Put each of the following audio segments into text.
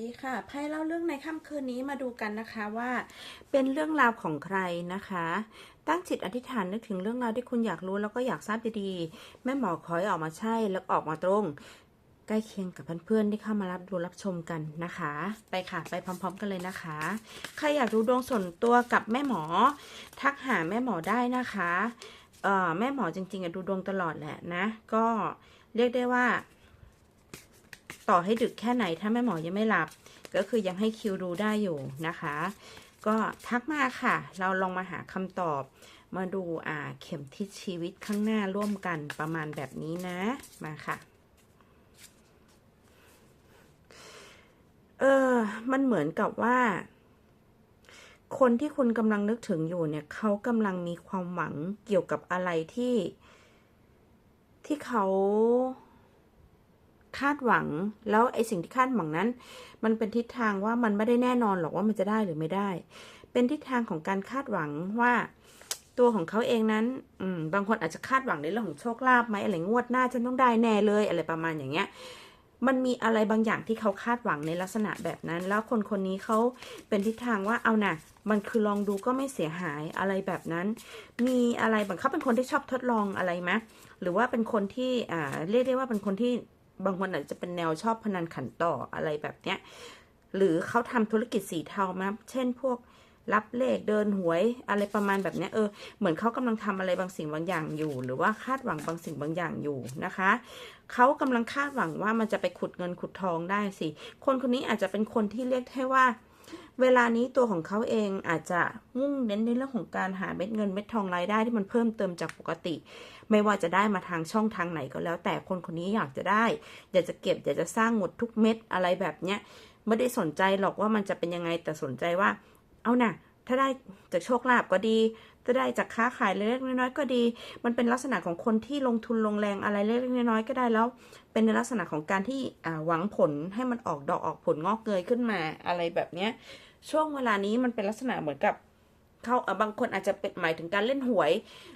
ดีค่ะ ไพ่เล่าเรื่องในค่ำคืนนี้มาดูกันนะคะว่า เป็นเรื่องราวของใครนะคะ ตั้งจิตอธิษฐานนึกถึงเรื่องราวที่คุณอยากรู้แล้วก็อยากทราบดีๆ แม่หมอขอให้ออกมาใช่แล้วออกมาตรง ใกล้เคียงกับเพื่อนๆที่เข้ามารับดูรับชมกันนะคะ ไปค่ะ ไปพร้อม ๆ กันเลยนะคะ ใครอยากดูดวงส่วนตัวกับแม่หมอ ทักหาแม่หมอได้นะคะเอ่อแม่หมอจริงๆอะดูดวงตลอดแหละนะ ก็เรียกได้ว่า ต่อให้ดึกแค่ไหนถ้าแม่หมอยังไม่หลับ ก็คือยังให้คิวดูได้อยู่นะคะ ก็ทักมาค่ะ เราลองมาหาคำตอบ มาดูอ่าเข็มทิศชีวิตข้างหน้าร่วมกันประมาณแบบนี้นะมาค่ะเออมันเหมือนกับว่า คนที่คุณกำลังนึกถึงอยู่เนี่ยเขากำลังมีความหวังเกี่ยวกับอะไรที่ที่เขา คาดหวัง แล้วไอ้สิ่งที่คาดหวังนั้น มันเป็นทิศทางว่ามันไม่ได้แน่นอนหรอกว่ามันจะได้หรือไม่ได้ เป็นทิศทางของการคาดหวังว่าตัวของเขาเองนั้น อืม บางคนอาจจะคาดหวังในเรื่องของโชคลาภไหมอะไรงวดหน้าฉันต้องได้แน่เลย อะไรประมาณอย่างเงี้ย มันมีอะไรบางอย่างที่เขาคาดหวังในลักษณะแบบนั้น แล้วคนคนนี้เขาเป็นทิศทางว่าเอานะ่ะ มันคือลองดูก็ไม่เสียหายอะไรแบบนั้น มีอะไรบางเขาเป็นคนที่ชอบทดลองอะไรไหมหรือว่าเป็นคนที่อ่าเรียกได้ว่าเป็นคนที่ บางคนอาจจะเป็นแนวชอบพนันขันต่ออะไรแบบเนี้ย หรือเขาทำธุรกิจสีเทามาเช่นพวกรับเลขเดินหวยอะไรประมาณแบบนี้เออเหมือนเขากำลังทำอะไรบางสิ่งบางอย่างอยู่ หรือว่าคาดหวังบางสิ่งบางอย่างอยู่นะคะเขากำลังคาดหวังว่ามันจะไปขุดเงินขุดทองได้สิ คนคนนี้อาจจะเป็นคนที่เรียกให้ว่า เวลานี้ตัวของเขาเองอาจจะมุ่งเน้นในเรื่องของการหาเม็ดเงินเม็ดทองรายได้ที่มันเพิ่มเติมจากปกติ ไม่ว่าจะได้มาทางช่องทางไหนก็แล้ว แต่คนคนนี้อยากจะได้ อยากจะเก็บอยากจะสร้างหมดทุกเม็ดอะไรแบบเนี้ยไม่ได้สนใจหรอกว่ามันจะเป็นยังไงแต่สนใจว่า เอานะ่ะถ้าได้จากโชคลาภก็ดี จะได้จากค้าขายเล็กๆน้อยๆก็ดี มันเป็นลักษณะของคนที่ลงทุนลงแรงอะไรเล็กๆน้อยๆก็ได้แล้ว เป็นในลักษณะของการที่หวังผลให้มันออกดอกออกผลงอกเงยขึ้นมาอะไรแบบเนี้ยช่วงเวลานี้มันเป็นลักษณะเหมือนกับ เขาบางคนอาจจะเป็นหมายถึงการเล่นหวย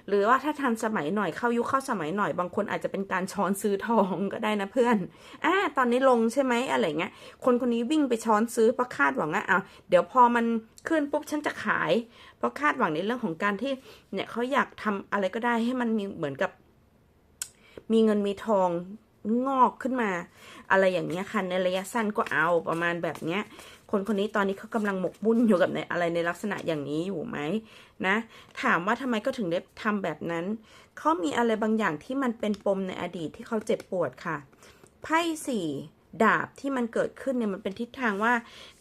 หรือว่าถ้าทันสมัยหน่อยเข้ายุคเข้าสมัยหน่อย บางคนอาจจะเป็นการช้อนซื้อทองก็ได้นะเพื่อนอ่าตอนนี้ลงใช่ไหมอะไรเงี้ย คนคนนี้วิ่งไปช้อนซื้อเพราะคาดหวังว่าอะเดี๋ยวพอมันขึ้นปุ๊บฉันจะขาย เพราะคาดหวังในเรื่องของการที่เนี่ยเขาอยากทำอะไรก็ได้ให้มันมีเหมือนกับ มีเงินมีทองงอกขึ้นมา อะไรอย่างเงี้ยค่ะในระยะสั้นก็เอาประมาณแบบเนี้ย คนคนนี้ตอนนี้เขากำลังหมกมุ่นอยู่กับในอะไรในลักษณะอย่างนี้อยู่ไหมนะ ถามว่าทำไมก็ถึงได้ทำแบบนั้น เขามีอะไรบางอย่างที่มันเป็นปมในอดีตที่เขาเจ็บปวดค่ะ ไพ่สี่ดาบที่มันเกิดขึ้นเนี่ยมันเป็นทิศทางว่า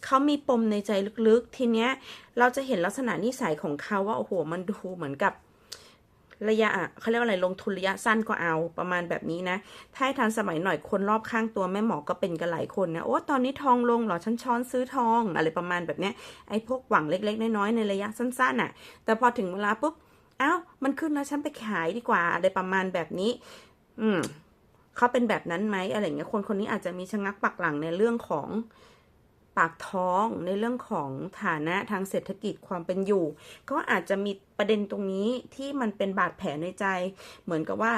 เขามีปมในใจลึกๆ ทีเนี้ยเราจะเห็นลักษณะนิสัยของเขาว่าโอ้โหมันดูเหมือนกับ ระยะเขาเรียกว่าอะไรลงทุนระยะสั้นก็เอาประมาณแบบนี้นะ ถ้าทันสมัยหน่อยคนรอบข้างตัวแม่หมอก็เป็นกันหลายคนนะโอ้ตอนนี้ทองลงหรอฉันช้อนซื้อทองอะไรประมาณแบบเนี้ยไอ้พวกหวังเล็ก ๆ น้อยๆในระยะสั้นๆอะ แต่พอถึงเวลาปุ๊บเอ้ามันขึ้นแล้วฉันไปขายดีกว่า อะไรประมาณแบบนี้ อืมเขาเป็นแบบนั้นไหมอะไรเงี้ยคนคนนี้อาจจะมีชะงักปักหลังในเรื่องของ ปากท้องในเรื่องของฐานะทางเศรษฐกิจความเป็นอยู่ ก็อาจจะมีประเด็นตรงนี้ที่มันเป็นบาดแผลในใจ เหมือนกับว่า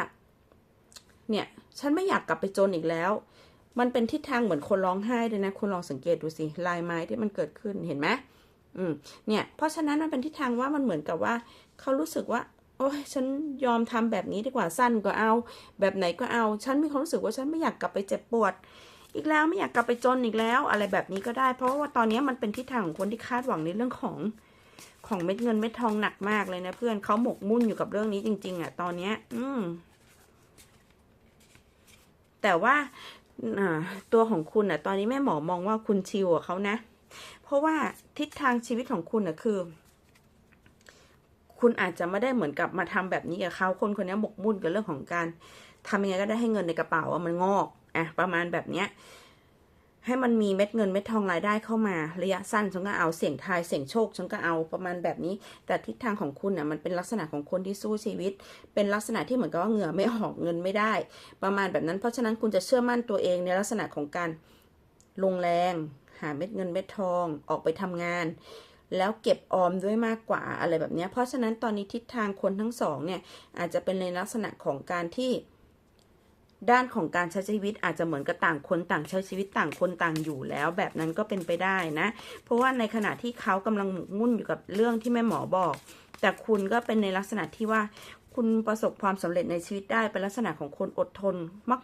เนี่ยฉันไม่อยากกลับไปจนอีกแล้ว มันเป็นทิศทางเหมือนคนร้องไห้เลยนะคุณลองสังเกตดูสิลายไม้ที่มันเกิดขึ้นเห็นไหมอืมเนี่ย เพราะฉะนั้นมันเป็นทิศทางว่ามันเหมือนกับว่า เขารู้สึกว่า โอ้ยฉันยอมทำแบบนี้ดีกว่าสั้นก็เอา แบบไหนก็เอา ฉันมีความรู้สึกว่าฉันไม่อยากกลับไปเจ็บปวด อีกแล้วไม่อยากกลับไปจนอีกแล้ว อะไรแบบนี้ก็ได้ เพราะว่าตอนนี้มันเป็นทิศทางของคนที่คาดหวังในเรื่องของของเม็ดเงินเม็ดทองหนักมากเลยนะเพื่อนเขาหมกมุ่นอยู่กับเรื่องนี้จริง ๆอะตอนเนี้ย อืม แต่ว่าตัวของคุณอะ ตอนนี้แม่หมอมองว่าคุณชิวกับเขานะ เพราะว่าทิศทางชีวิตของคุณอะคือ คุณอาจจะไม่ได้เหมือนกับมาทำแบบนี้กับเขาคนคนนี้หมกมุ่นกับเรื่องของการทำยังไงก็ได้ให้เงินในกระเป๋ามันงอก อะประมาณแบบเนี้ยให้มันมีเม็ดเงินเม็ดทองรายได้เข้ามาระยะสั้นฉันก็เอาเสี่ยงทายเสี่ยงโชคฉันก็เอาประมาณแบบนี้ แต่ทิศทางของคุณอะมันเป็นลักษณะของคนที่สู้ชีวิต เป็นลักษณะที่เหมือนกับว่าเหงื่อไม่ออกเงินไม่ได้ ประมาณแบบนั้นเพราะฉะนั้นคุณจะเชื่อมั่นตัวเองในลักษณะของการลงแรงหาเม็ดเงินเม็ดทองออกไปทำงาน แล้วเก็บออมด้วยมากกว่าอะไรแบบนี้เพราะฉะนั้นตอนนี้ทิศทางคนทั้งสองเนี่ยอาจจะเป็นในลักษณะของการที่ ด้านของการใช้ชีวิตอาจจะเหมือนกับต่างคนต่างใช้ชีวิตต่างคนต่างอยู่แล้ว แบบนั้นก็เป็นไปได้นะ เพราะว่าในขณะที่เขากำลังหมกมุ่นอยู่กับเรื่องที่แม่หมอบอก แต่คุณก็เป็นในลักษณะที่ว่าคุณประสบความสำเร็จในชีวิตได้เป็นลักษณะของคนอดทน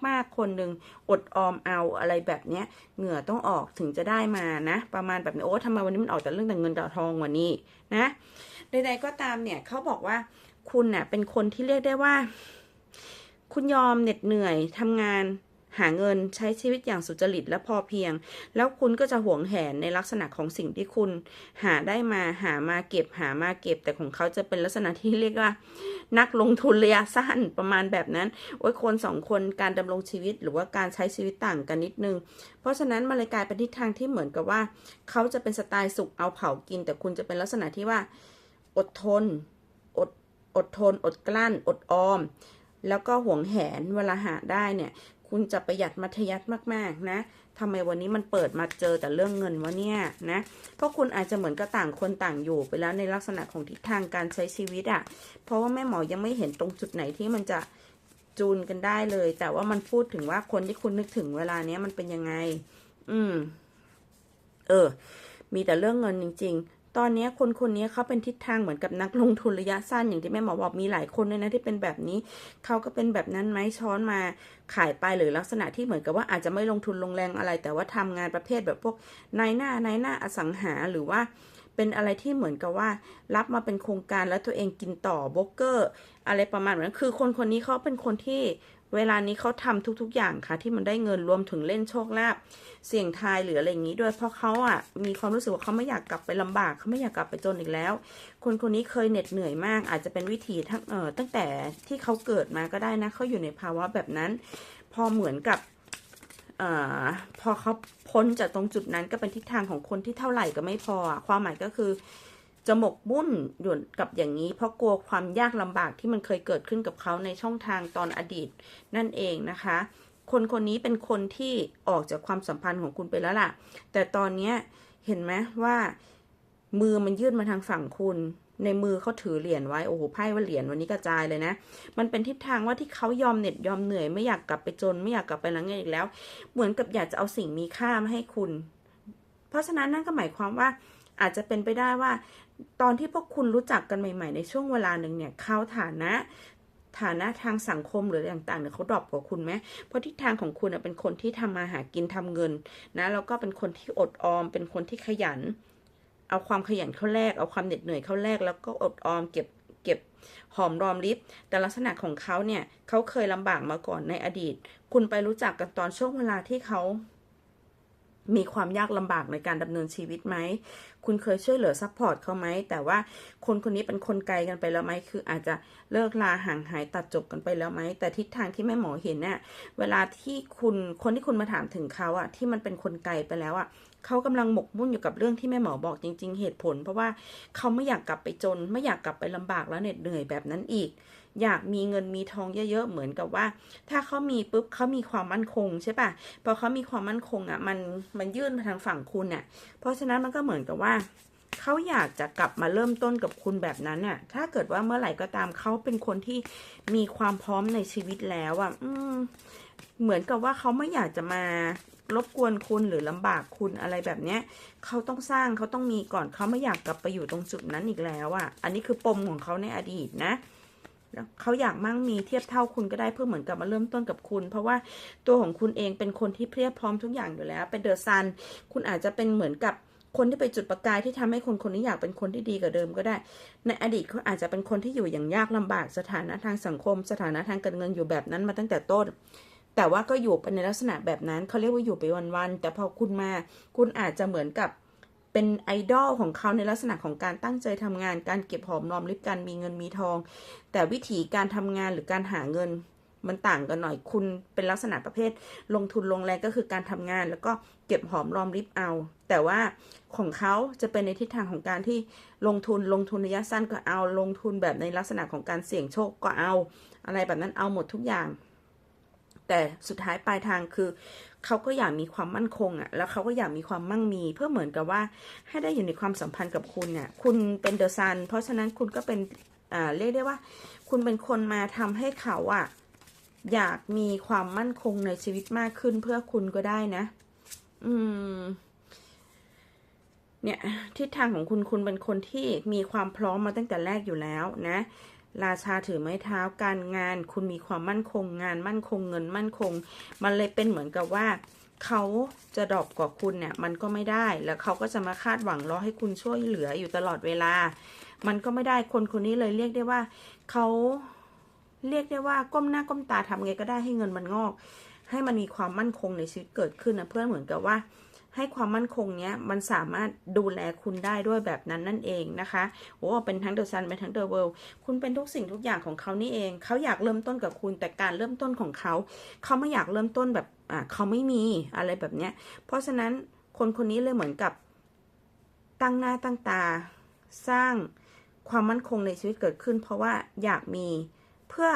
มาก ๆ คนหนึ่งอดออมเอาอะไรแบบเนี้ยเหงื่อต้องออกถึงจะได้มานะ ประมาณแบบนี้โอ้ทำไมวันนี้มันออกแต่เรื่องแต่เงินแต่ทองวันนี้นะใดๆก็ตามเนี่ยเขาบอกว่าคุณเน่ะเป็นคนที่เรียกได้ว่า คุณยอมเหน็ดเหนื่อยทำงานหาเงินใช้ชีวิตอย่างสุจริตและพอเพียง แล้วคุณก็จะหวงแหนในลักษณะของสิ่งที่คุณ หาได้มาหามาเก็บหามาเก็บ แต่ของเขาจะเป็นลักษณะที่เรียกว่า นักลงทุนระยะสั้นประมาณแบบนั้นโอ้ยคนสองคนการดำรงชีวิตหรือว่าการใช้ชีวิตต่างกันนิดนึง เพราะฉะนั้นมันเลยกลายเป็นทิศทางที่เหมือนกับว่า เขาจะเป็นสไตล์สุกเอาเผากิน แต่คุณจะเป็นลักษณะที่ว่า อดทน อดอดทน อดกลั้น อดออม แล้วก็ห่วงแหนเวลาหาได้เนี่ย คุณจะประหยัดมัธยัติมากๆนะทำไมวันนี้มันเปิดมาเจอแต่เรื่องเงินวะเนี่ยนะ เพราะคุณอาจจะเหมือนกับต่างคนต่างอยู่ไปแล้วในลักษณะของทิศทางการใช้ชีวิตอะ่ะ เพราะว่าแม่หมอยังไม่เห็นตรงจุดไหนที่มันจะจูนกันได้เลย แต่ว่ามันพูดถึงว่าคนที่คุณนึกถึงเวลาเนี้ยมันเป็นยังไง อืม เออ มีแต่เรื่องเงินจริง ๆ ตอนนี้คนคนนี้เขาเป็นทิศทางเหมือนกับนักลงทุนระยะสั้นอย่างที่แม่หมอบอกมีหลายคนเลยนะที่เป็นแบบนี้เขาก็เป็นแบบนั้นไหมช้อนมาขายไปหรือลักษณะที่เหมือนกับว่าอาจจะไม่ลงทุนลงแรงอะไร แต่ว่าทำงานประเภทแบบพวกนายหน้านายหน้าอสังหาหรือว่าเป็นอะไรที่เหมือนกับว่า รับมาเป็นโครงการแล้วตัวเองกินต่อโบรกเกอร์ อะไรประมาณนั้นคือคนคนนี้เขาเป็นคนที่ เวลานี้เขาทำทุกๆ อย่างค่ะ ที่มันได้เงินรวมถึงเล่นโชคลาภเสี่ยงทายหรืออะไรอย่างนี้ด้วยเพราะเขาอะมีความรู้สึกว่าเขาไม่อยากกลับไปลำบากเขาไม่อยากกลับไปจนอีกแล้ว คนคนนี้เคยเหน็ดเหนื่อยมาก อาจจะเป็นวิธีทั้งเอ่อตั้งแต่ที่เขาเกิดมาก็ได้นะเขาอยู่ในภาวะแบบนั้น พอเหมือนกับเอ่อพอเขาพ้นจากตรงจุดนั้นก็เป็นทิศทางของคนที่เท่าไหร่ก็ไม่พอ ความหมายก็คือ จะหมกมุ่นอยู่กับอย่างนี้ เพราะกลัวความยากลำบากที่มันเคยเกิดขึ้นกับเขาในช่องทางตอนอดีต นั่นเองนะคะ คนคนนี้เป็นคนที่ออกจากความสัมพันธ์ของคุณไปแล้วล่ะ แต่ตอนนี้เห็นไหมว่า มือมันยื่นมาทางฝั่งคุณในมือเขาถือเหรียญไว้ โอ้โหไพ่ว่าเหรียญวันนี้กระจายเลยนะ มันเป็นทิศทางว่าที่เขายอมเหน็ดยอมเหนื่อยไม่อยากกลับไปจน ไม่อยากกลับไปลังเงินอีกแล้ว เหมือนกับอยากจะเอาสิ่งมีค่ามาให้คุณ เพราะฉะนั้นนั่นก็หมายความว่าอาจจะเป็นไปได้ว่า ตอนที่พวกคุณรู้จักกันใหม่ ๆ ในช่วงเวลาหนึ่งเนี่ยเขาฐานะฐานะทางสังคมหรืออะไรต่างๆเนี่ยเขาดรอปกว่าคุณไหมเพราะทิศทางของคุณเป็นคนที่ทำมาหากินทำเงินนะแล้วก็เป็นคนที่อดออม เป็นคนที่ขยัน เอาความขยันเข้าแลกเอาความเหน็ดเหนื่อยเข้าแลกแล้วก็อดออมเก็บเก็บหอมรอมริบแต่ลักษณะของเขาเนี่ยเขาเคยลำบากมาก่อนในอดีต คุณไปรู้จักกันตอนช่วงเวลาที่เขา มีความยากลำบากในการดำเนินชีวิตไหม คุณเคยช่วยเหลือซัพพอร์ตเขาไหม แต่ว่าคนคนนี้เป็นคนไกลกันไปแล้วไหม คืออาจจะเลิกลาห่างหายตัดจบกันไปแล้วไหม แต่ทิศทางที่แม่หมอเห็นเนี่ย เวลาที่คุณคนที่คุณมาถามถึงเขาอะที่มันเป็นคนไกลไปแล้วอะเขากำลังหมกมุ่นอยู่กับเรื่องที่แม่หมอบอกจริง ๆ เหตุผล เพราะว่าเขาไม่อยากกลับไปจน ไม่อยากกลับไปลำบากแล้วเหน็ดเหนื่อยแบบนั้นอีก อยากมีเงินมีทองเยอะๆเหมือนกับว่า ถ้าเขามีปุ๊บเขามีความมั่นคงใช่ปะพอเขามีความมั่นคงอะมันมันยื่นมาทางฝั่งคุณอะ เพราะฉะนั้นมันก็เหมือนกับว่าเขาอยากจะกลับมาเริ่มต้นกับคุณแบบนั้นน่ะ ถ้าเกิดว่าเมื่อไหร่ก็ตามเขาเป็นคนที่มีความพร้อมในชีวิตแล้วอะอืมเหมือนกับว่าเขาไม่อยากจะมารบกวนคุณหรือลำบากคุณอะไรแบบเนี้ยเขาต้องสร้างเขาต้องมีก่อนเขาไม่อยากกลับไปอยู่ตรงจุดนั้นอีกแล้วอะ อันนี้คือปมของเขาในอดีตนะ เขาอยากมั่งมีเทียบเท่าคุณก็ได้เพื่อเหมือนกับมาเริ่มต้นกับคุณ เพราะว่าตัวของคุณเองเป็นคนที่เพียบพร้อมทุกอย่างอยู่แล้ว เป็นเดอะซัน คุณอาจจะเป็นเหมือนกับคนที่ไปจุดประกายที่ทำให้คนคนนี้อยากเป็นคนที่ดีกว่าเดิมก็ได้ ในอดีตเขาอาจจะเป็นคนที่อยู่อย่างยากลำบากสถานะทางสังคม สถานะทางการเงินอยู่แบบนั้นมาตั้งแต่ต้น แต่ว่าก็อยู่เป็นในลักษณะแบบนั้นเขาเรียกว่าอยู่ไปวันๆแต่พอคุณมา คุณอาจจะเหมือนกับ เป็นไอดอลของเขาในลักษณะของการตั้งใจทำงาน การเก็บหอมรอมริบการมีเงินมีทอง แต่วิธีการทำงานหรือการหาเงินมันต่างกันหน่อย คุณเป็นลักษณะประเภท ลงทุนลงแรงก็คือการทำงาน แล้วก็เก็บหอมรอมริบเอา แต่ว่าของเขาจะเป็นในทิศทางของการที่ลงทุนลงทุนระยะสั้นก็เอา ลงทุนแบบในลักษณะของการเสี่ยงโชคก็เอา อะไรแบบนั้นเอาหมดทุกอย่าง แต่สุดท้ายปลายทางคือ เขาก็อยากมีความมั่นคงอะ่ะ แล้วเขาก็อยากมีความมั่งมี เพื่อเหมือนกับว่าให้ได้อยู่ในความสัมพันธ์กับคุณเนี่ยคุณเป็นเดอะซัน เพราะฉะนั้นคุณก็เป็นอ่าเรียกได้ว่า คุณเป็นคนมาทำให้เขาอะ่ะ อยากมีความมั่นคงในชีวิตมากขึ้นเพื่อคุณก็ได้นะ อืม เนี่ยทิศทางของคุณคุณเป็นคนที่มีความพร้อมมาตั้งแต่แรกอยู่แล้วนะ ราชาถือไม้เท้าการงาน คุณมีความมั่นคงงานมั่นคงเงินมั่นคง มันเลยเป็นเหมือนกับว่าเขาจะดรอปกว่าคุณเนี่ยมันก็ไม่ได้แล้วเขาก็จะมาคาดหวังรอให้คุณช่วยเหลืออยู่ตลอดเวลา มันก็ไม่ได้คนคนนี้เลยเรียกได้ว่าเขาเรียกได้ว่าก้มหน้าก้มตาทำไงก็ได้ให้เงินมันงอก ให้มันมีความมั่นคงในชีวิตเกิดขึ้นนะเพื่อเหมือนกับว่า ให้ความมั่นคงเนี้ยมันสามารถดูแลคุณได้ด้วยแบบนั้นนั่นเองนะคะโอ้เป็นทั้งเดอะซันเป็นทั้งเดอะเวิลด์คุณเป็นทุกสิ่งทุกอย่างของเขานี่เอง เขาอยากเริ่มต้นกับคุณแต่การเริ่มต้นของเขา เขาไม่อยากเริ่มต้นแบบอ่าเขาไม่มีอะไรแบบเนี้ย เพราะฉะนั้นคนคนนี้เลยเหมือนกับตั้งหน้าตั้งตา สร้างความมั่นคงในชีวิตเกิดขึ้น เพราะว่าอยากมีเพื่อ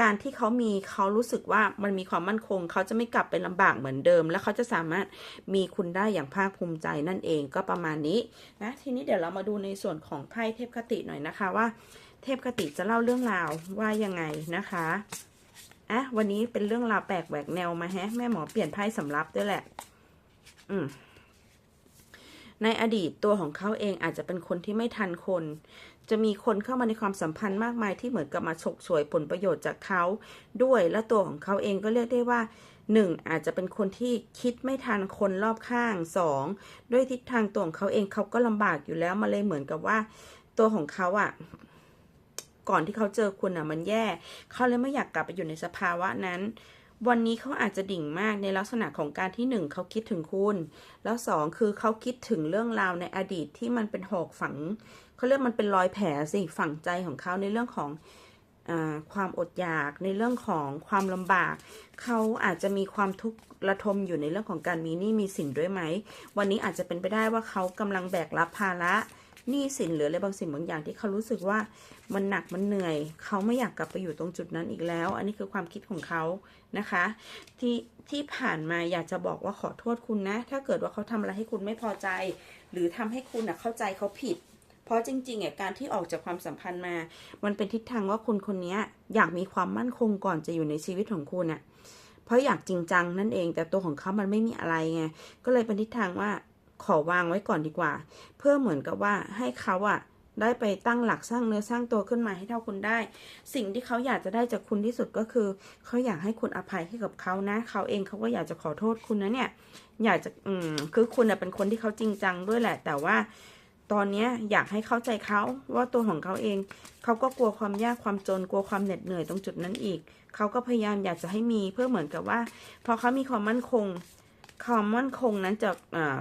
การที่เขามีเขารู้สึกว่ามันมีความมั่นคง เขาจะไม่กลับไปลำบากเหมือนเดิม แล้วเขาจะสามารถมีคุณได้อย่างภาคภูมิใจนั่นเองก็ประมาณนี้นะทีนี้เดี๋ยวเรามาดูในส่วนของไพ่เทพคติหน่อยนะคะว่า เทพคติจะเล่าเรื่องราวว่ายังไงนะคะอะวันนี้เป็นเรื่องราวแปลกแหวกแนวมาแฮะแม่หมอเปลี่ยนไพ่สำรับด้วยแหละ อืมในอดีตตัวของเขาเองอาจจะเป็นคนที่ไม่ทันคน จะมีคนเข้ามาในความสัมพันธ์มากมายที่เหมือนกับมาฉกฉวยผลประโยชน์จากเขาด้วย และตัวของเขาเองก็เรียกได้ว่าหนึ่งอาจจะเป็นคนที่คิดไม่ทันคนรอบข้างสองด้วยทิศทางตัวของเขาเองเขาก็ลำบากอยู่แล้วมาเลยเหมือนกับว่า ตัวของเขาอะ่ะ ก่อนที่เขาเจอคุณอะมันแย่ เขาเลยไม่อยากกลับไปอยู่ในสภาวะนั้น วันนี้เขาอาจจะดิ่งมากในลักษณะของการที่หนึ่งเขาคิดถึงคุณ แล้วสองคือเขาคิดถึงเรื่องราวในอดีตที่มันเป็นหอกฝังเขาเรียกมันเป็นรอยแผลสิฝังใจของเขาในเรื่องของอความอดอยากในเรื่องของความลำบากเขาอาจจะมีความทุกข์ระทมอยู่ในเรื่องของการมีหนี้มีสินด้วยไหม วันนี้อาจจะเป็นไปได้ว่าเขากำลังแบกรับภาระ หนี้สินหรืออะไรบางสิ่งบางอย่างที่เขารู้สึกว่ามันหนักมันเหนื่อย เขาไม่อยากกลับไปอยู่ตรงจุดนั้นอีกแล้ว อันนี้คือความคิดของเขานะคะ ที่ที่ผ่านมาอยากจะบอกว่าขอโทษคุณนะ ถ้าเกิดว่าเขาทำอะไรให้คุณไม่พอใจ หรือทำให้คุณนะเข้าใจเขาผิด เพราะจริงๆอะการที่ออกจากความสัมพันธ์มา มันเป็นทิศทางว่าคุณคนนี้อยากมีความมั่นคงก่อนจะอยู่ในชีวิตของคุณอะเพราะอยากจริงจังนั่นเองแต่ตัวของเขามันไม่มีอะไรไงก็เลยเป็นทิศทางว่า ขอวางไว้ก่อนดีกว่า เพื่อเหมือนกับว่าให้เขาอะได้ไปตั้งหลักสร้างเนื้อสร้างตัวขึ้นมาให้เท่าคุณได้ สิ่งที่เขาอยากจะได้จากคุณที่สุดก็คือ เขาอยากให้คุณอภัยให้กับเขานะ เขาเองเขาก็อยากจะขอโทษคุณนะเนี่ย อยากจะอืมคือคุณเป็นคนที่เขาจริงจังด้วยแหละ แต่ว่าตอนเนี้ยอยากให้เข้าใจเขาว่าตัวของเขาเอง เขาก็กลัวความยากความจนกลัวความเหน็ดเหนื่อยตรงจุดนั้นอีก เขาก็พยายามอยากจะให้มีเพื่อเหมือนกับว่า พอเขามีความมั่นคง ความมั่นคงนั้นจะ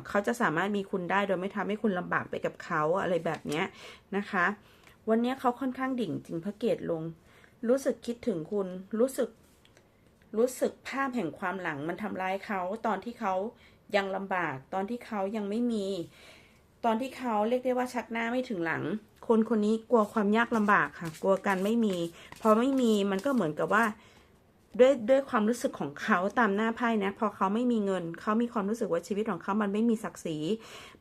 เขาจะสามารถมีคุณได้โดยไม่ทำให้คุณลำบากไปกับเขาอะไรแบบเนี้ยนะคะ วันนี้เขาค่อนข้างดิ่งจริงพระเกตลง รู้สึกคิดถึงคุณรู้สึกรู้สึกภาพแห่งความหลังมันทำร้ายเขาตอนที่เขายังลำบาก ตอนที่เขายังไม่มี ตอนที่เขาเรียกได้ว่าชักหน้าไม่ถึงหลัง คนคนนี้กลัวความยากลำบากค่ะ กลัวการไม่มี พอไม่มีมันก็เหมือนกับว่า ด้วยด้วยความรู้สึกของเขาตามหน้าไพ่นะพอเขาไม่มีเงิน เขามีความรู้สึกว่าชีวิตของเขามันไม่มีศักดิ์ศรี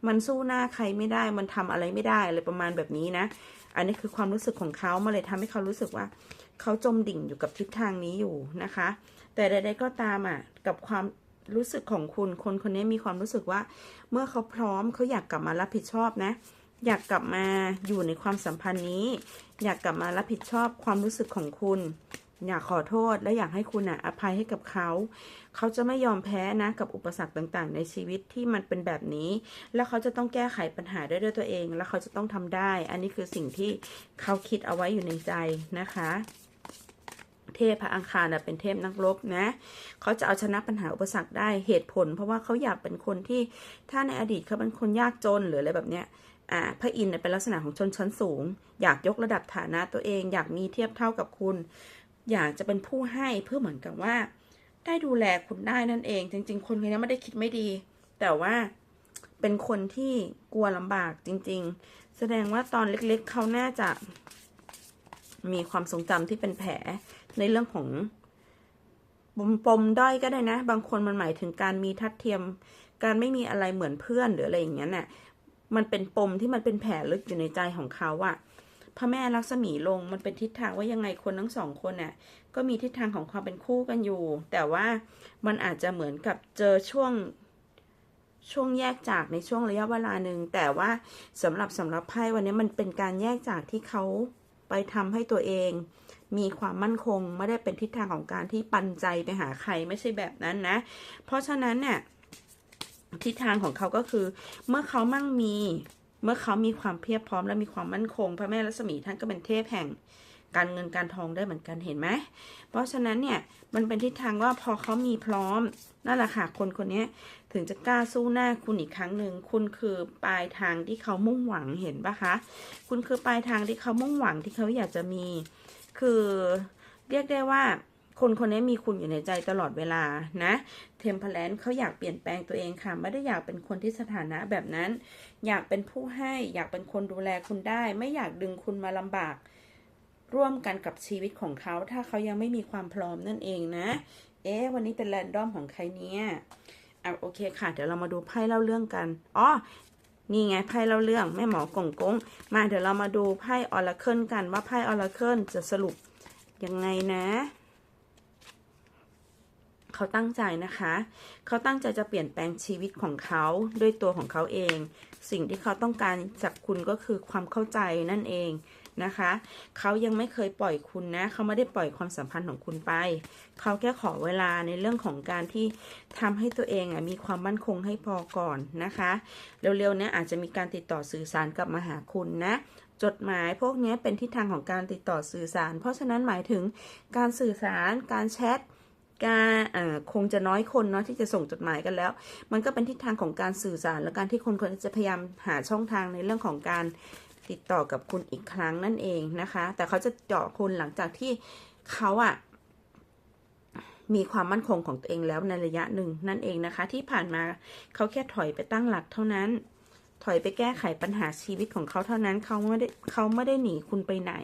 มันสู้หน้าใครไม่ได้ มันทำอะไรไม่ได้อะไรประมาณแบบนี้นะ อันนี้คือความรู้สึกของเขามาเลยทำให้เขารู้สึกว่า เขาจมดิ่งอยู่กับทิศทางนี้อยู่นะคะ แต่ใดๆก็ตามอะกับความรู้สึกของคุณคนคนนี้มีความรู้สึกว่า เมื่อเขาพร้อมเขาอยากกลับมารับผิดชอบนะ อยากกลับมาอยู่ในความสัมพันธ์นี้ อยากกลับมารับผิดชอบความรู้สึกของคุณ อยากขอโทษและอยากให้คุณอะอภัยให้กับเขา เขาจะไม่ยอมแพ้นะกับอุปสรรคต่างๆ ในชีวิตที่มันเป็นแบบนี้ แล้วเขาจะต้องแก้ไขปัญหาด้ด้วยตัวเอง แล้วเขาจะต้องทำได้ อันนี้คือสิ่งที่เขาคิดเอาไว้อยู่ในใจนะคะ เทพพระอังคารนะเป็นเทพนักรบนะ เขาจะเอาชนะปัญหาอุปสรรคได้เหตุผล เพราะว่าเขาอยากเป็นคนที่ถ้าในอดีตเขาเป็นคนยากจนหรืออะไรแบบเนี้ยอ่าพระอินทร์เป็นลักษณะของชนชั้นสูง อยากยกระดับฐานะตัวเอง อยากมีเทียบเท่ากับคุณ อยากจะเป็นผู้ให้เพื่อเหมือนกับว่า ได้ดูแลคุณได้นั่นเอง จริง ๆ คนคนนี้ไม่ได้คิดไม่ดี แต่ว่าเป็นคนที่กลัวลำบากจริง ๆ แสดงว่าตอนเล็กๆ เขาน่าจะมีความทรงจำที่เป็นแผลในเรื่องของปมปมด้อยก็ได้นะ บางคนมันหมายถึงการมีทัดเทียม การไม่มีอะไรเหมือนเพื่อนหรืออะไรอย่างเงี้ยน่ะ มันเป็นปมที่มันเป็นแผลลึกอยู่ในใจของเขาอะ พระแม่ลักษมีลงมันเป็นทิศทางว่ายังไงคนทั้งสองคนน่ะก็มีทิศทางของความเป็นคู่กันอยู่ แต่ว่ามันอาจจะเหมือนกับเจอช่วงช่วงแยกจากในช่วงระยะเวลาหนึ่งแต่ว่าสำหรับสำหรับไพ่วันนี้มันเป็นการแยกจากที่เขาไปทำให้ตัวเอง มีความมั่นคงไม่ได้เป็นทิศทางของการที่ปันใจไปหาใครไม่ใช่แบบนั้นนะ เพราะฉะนั้นเนี่ยทิศทางของเขาก็คือ เมื่อเขามั่งมี เมื่อเขามีความเพียบพร้อมและมีความมั่นคง พระแม่รัศมีท่านก็เป็นเทพแห่งการเงินการทองได้เหมือนกันเห็นไหม เพราะฉะนั้นเนี่ยมันเป็นทิศทางว่าพอเขามีพร้อมนั่นแหละค่ะคนคนนี้ถึงจะกล้าสู้หน้าคุณอีกครั้งหนึ่งคุณคือปลายทางที่เขามุ่งหวังเห็นปะคะ คุณคือปลายทางที่เขามุ่งหวังที่เขาอยากจะมี คือเรียกได้ว่า คนคนนี้มีคุณอยู่ในใจตลอดเวลานะเทมเพลนเขาอยากเปลี่ยนแปลงตัวเองค่ะ ไม่ได้อยากเป็นคนที่สถานะแบบนั้น อยากเป็นผู้ให้อยากเป็นคนดูแลคุณได้ ไม่อยากดึงคุณมาลำบาก ร่วมกันกับชีวิตของเขา ถ้าเขายังไม่มีความพร้อมนั่นเองนะ เอ๊ะวันนี้เป็นแรนดอมของใครเนี่ยอะโอเคค่ะ เดี๋ยวเรามาดูไพ่เล่าเรื่องกันอ๋อนี่ไงไพ่เล่าเรื่องแม่หมอกงกงมาเดี๋ยวเรามาดูไพ่ออร์เคิลกันว่าไพ่ออร์เคิลจะสรุปยังไงนะ เขาตั้งใจนะคะ เขาตั้งใจจะเปลี่ยนแปลงชีวิตของเขาด้วยตัวของเขาเอง สิ่งที่เขาต้องการจากคุณก็คือความเข้าใจนั่นเองนะคะ เขายังไม่เคยปล่อยคุณนะ เขาไม่ได้ปล่อยความสัมพันธ์ของคุณไป เขาแค่ขอเวลาในเรื่องของการที่ทำให้ตัวเองอมีความมั่นคงให้พอก่อนนะคะ เร็วๆนี้อาจจะมีการติดต่อสื่อสารกลับมาหาคุณนะจดหมายพวกนี้เป็นทิศทางของการติดต่อสื่อสาร เพราะฉะนั้นหมายถึงการสื่อสาร การแชท การคงจะน้อยคนเนาะที่จะส่งจดหมายกันแล้ว มันก็เป็นทิศทางของการสื่อสาร และการที่คนคนจะพยายามหาช่องทางในเรื่องของการติดต่อกับคุณอีกครั้งนั่นเองนะคะ แต่เขาจะเจาะคุณหลังจากที่เขาอะมีความมั่นคงของตัวเองแล้วในระยะหนึ่งนั่นเองนะคะ ที่ผ่านมาเขาแค่ถอยไปตั้งหลักเท่านั้น ถอยไปแก้ไขปัญหาชีวิตของเขาเท่านั้นเขาไม่ได้เขาไม่ได้หนีคุณไปไหน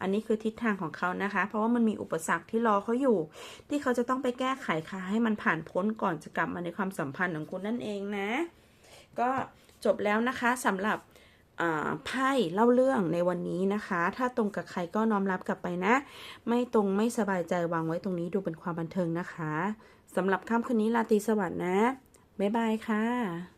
อันนี้คือทิศทางของเขานะคะ เพราะว่ามันมีอุปสรรคที่รอเขาอยู่ ที่เขาจะต้องไปแก้ไขค่ะ ให้มันผ่านพ้นก่อนจะกลับมาในความสัมพันธ์ของคุณนั่นเองนะ ก็จบแล้วนะคะสำหรับไพ่เล่าเรื่องในวันนี้นะคะ ถ้าตรงกับใครก็น้อมรับกลับไปนะ ไม่ตรงไม่สบายใจวางไว้ตรงนี้ดูเป็นความบันเทิงนะคะสำหรับค่ำคืนนี้ลาตรีสวัสดิ์นะ บ๊ายบายค่ะ